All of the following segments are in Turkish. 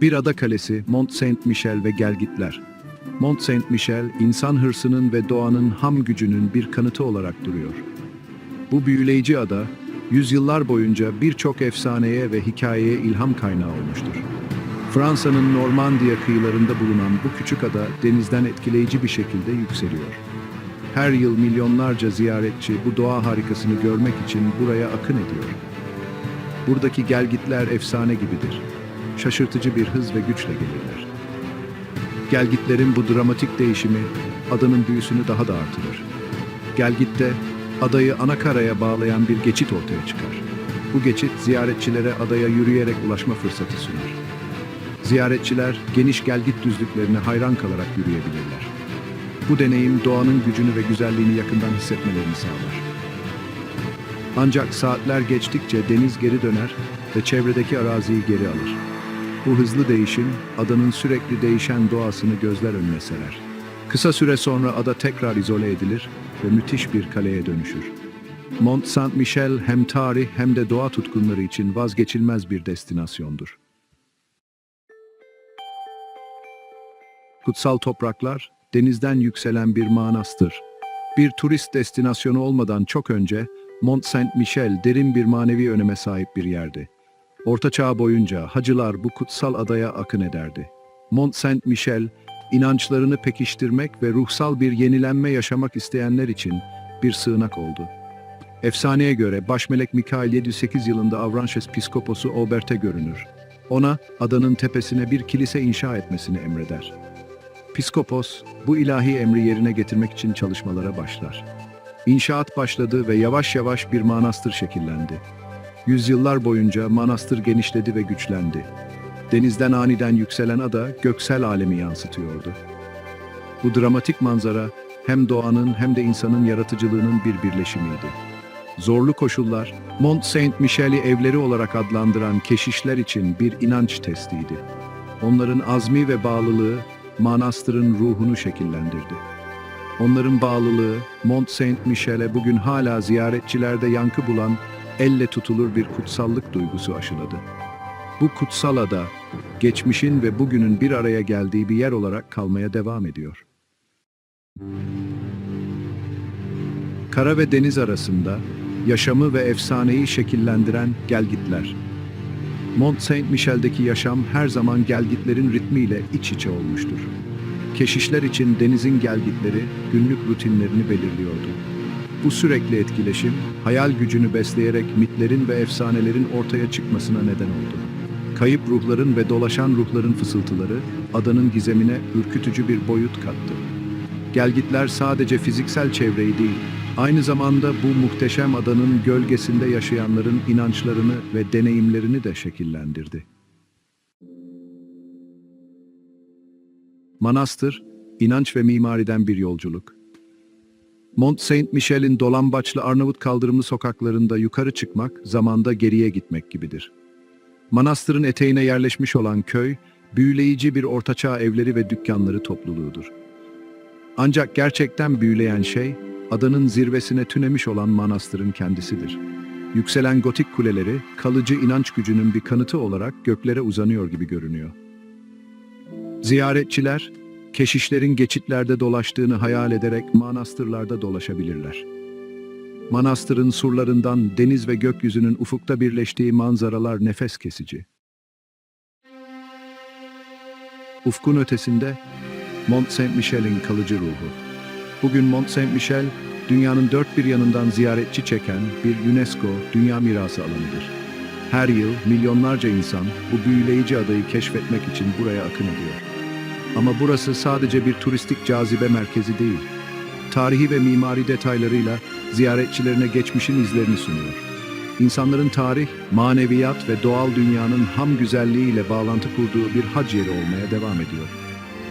Bir ada kalesi Mont Saint Michel ve Gelgitler. Mont Saint Michel, insan hırsının ve doğanın ham gücünün bir kanıtı olarak duruyor. Bu büyüleyici ada, yüzyıllar boyunca birçok efsaneye ve hikayeye ilham kaynağı olmuştur. Fransa'nın Normandiya kıyılarında bulunan bu küçük ada denizden etkileyici bir şekilde yükseliyor. Her yıl milyonlarca ziyaretçi bu doğa harikasını görmek için buraya akın ediyor. Buradaki gelgitler efsane gibidir. Şaşırtıcı bir hız ve güçle gelirler. Gelgitlerin bu dramatik değişimi adanın büyüsünü daha da artırır. Gelgit'te adayı ana karaya bağlayan bir geçit ortaya çıkar. Bu geçit ziyaretçilere adaya yürüyerek ulaşma fırsatı sunar. Ziyaretçiler geniş gelgit düzlüklerine hayran kalarak yürüyebilirler. Bu deneyim doğanın gücünü ve güzelliğini yakından hissetmelerini sağlar. Ancak saatler geçtikçe deniz geri döner ve çevredeki araziyi geri alır. Bu hızlı değişim adanın sürekli değişen doğasını gözler önüne serer. Kısa süre sonra ada tekrar izole edilir ve müthiş bir kaleye dönüşür. Mont Saint Michel hem tarih hem de doğa tutkunları için vazgeçilmez bir destinasyondur. Kutsal topraklar, denizden yükselen bir manastır. Bir turist destinasyonu olmadan çok önce Mont Saint Michel derin bir manevi öneme sahip bir yerdi. Orta Çağ boyunca hacılar bu kutsal adaya akın ederdi. Mont Saint Michel, inançlarını pekiştirmek ve ruhsal bir yenilenme yaşamak isteyenler için bir sığınak oldu. Efsaneye göre Başmelek Mikail 708 yılında Avranches Piskoposu Aubert'e görünür. Ona adanın tepesine bir kilise inşa etmesini emreder. Piskopos bu ilahi emri yerine getirmek için çalışmalara başlar. İnşaat başladı ve yavaş yavaş bir manastır şekillendi. Yüzyıllar boyunca manastır genişledi ve güçlendi. Denizden aniden yükselen ada göksel alemi yansıtıyordu. Bu dramatik manzara hem doğanın hem de insanın yaratıcılığının bir birleşimiydi. Zorlu koşullar, Mont Saint Michel'i evleri olarak adlandıran keşişler için bir inanç testiydi. Onların azmi ve bağlılığı manastırın ruhunu şekillendirdi. Onların bağlılığı Mont Saint Michel'e bugün hala ziyaretçilerde yankı bulan elle tutulur bir kutsallık duygusu aşıladı. Bu kutsal ada, geçmişin ve bugünün bir araya geldiği bir yer olarak kalmaya devam ediyor. Kara ve deniz arasında yaşamı ve efsaneyi şekillendiren gelgitler. Mont Saint Michel'deki yaşam her zaman gelgitlerin ritmiyle iç içe olmuştur. Keşişler için denizin gelgitleri günlük rutinlerini belirliyordu. Bu sürekli etkileşim, hayal gücünü besleyerek mitlerin ve efsanelerin ortaya çıkmasına neden oldu. Kayıp ruhların ve dolaşan ruhların fısıltıları adanın gizemine ürkütücü bir boyut kattı. Gelgitler sadece fiziksel çevreyi değil, aynı zamanda bu muhteşem adanın gölgesinde yaşayanların inançlarını ve deneyimlerini de şekillendirdi. Manastır, inanç ve mimariden bir yolculuk. Mont Saint Michel'in dolambaçlı Arnavut kaldırımlı sokaklarında yukarı çıkmak, zamanda geriye gitmek gibidir. Manastırın eteğine yerleşmiş olan köy, büyüleyici bir ortaçağ evleri ve dükkanları topluluğudur. Ancak gerçekten büyüleyen şey, adanın zirvesine tünemiş olan manastırın kendisidir. Yükselen gotik kuleleri, kalıcı inanç gücünün bir kanıtı olarak göklere uzanıyor gibi görünüyor. Ziyaretçiler, keşişlerin geçitlerde dolaştığını hayal ederek manastırlarda dolaşabilirler. Manastırın surlarından deniz ve gökyüzünün ufukta birleştiği manzaralar nefes kesici. Ufkun ötesinde Mont Saint Michel'in kalıcı ruhu. Bugün Mont Saint Michel, dünyanın dört bir yanından ziyaretçi çeken bir UNESCO Dünya Mirası alanıdır. Her yıl milyonlarca insan bu büyüleyici adayı keşfetmek için buraya akın ediyor. Ama burası sadece bir turistik cazibe merkezi değil. Tarihi ve mimari detaylarıyla ziyaretçilerine geçmişin izlerini sunuyor. İnsanların tarih, maneviyat ve doğal dünyanın ham güzelliğiyle bağlantı kurduğu bir hac yeri olmaya devam ediyor.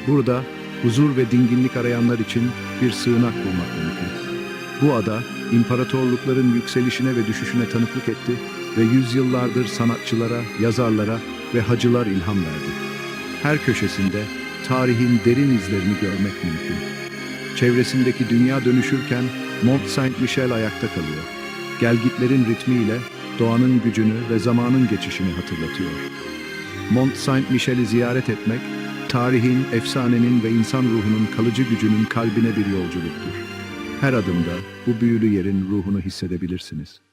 Burada huzur ve dinginlik arayanlar için bir sığınak bulmak mümkün. Bu ada, imparatorlukların yükselişine ve düşüşüne tanıklık etti ve yüzyıllardır sanatçılara, yazarlara ve hacılar ilham verdi. Her köşesinde tarihin derin izlerini görmek mümkün. Çevresindeki dünya dönüşürken Mont Saint Michel ayakta kalıyor. Gelgitlerin ritmiyle doğanın gücünü ve zamanın geçişini hatırlatıyor. Mont Saint-Michel'i ziyaret etmek, tarihin, efsanenin ve insan ruhunun kalıcı gücünün kalbine bir yolculuktur. Her adımda bu büyülü yerin ruhunu hissedebilirsiniz.